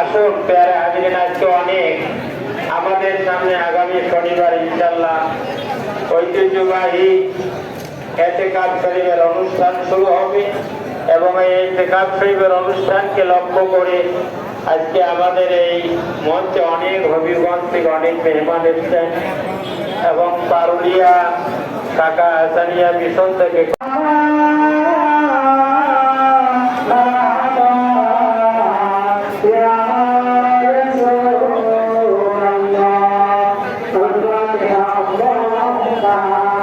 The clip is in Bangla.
আসুন পেয়ারে হাজিরিন, আজকে অনেক। আমাদের সামনে আগামী শনিবার ইনশাল্লাহ ঐতিহ্যবাহী এতে এতেকাব শরীফের অনুষ্ঠান শুরু হবে এবং এই এতেকাব শরীফের অনুষ্ঠানকে লক্ষ্য করে আজকে আমাদের এই মঞ্চে অনেক হবিগঞ্জ থেকে অনেক মেহমান এসছেন এবং পারুলিয়া কাকা হাসানিয়া মিশন থেকে Yeah.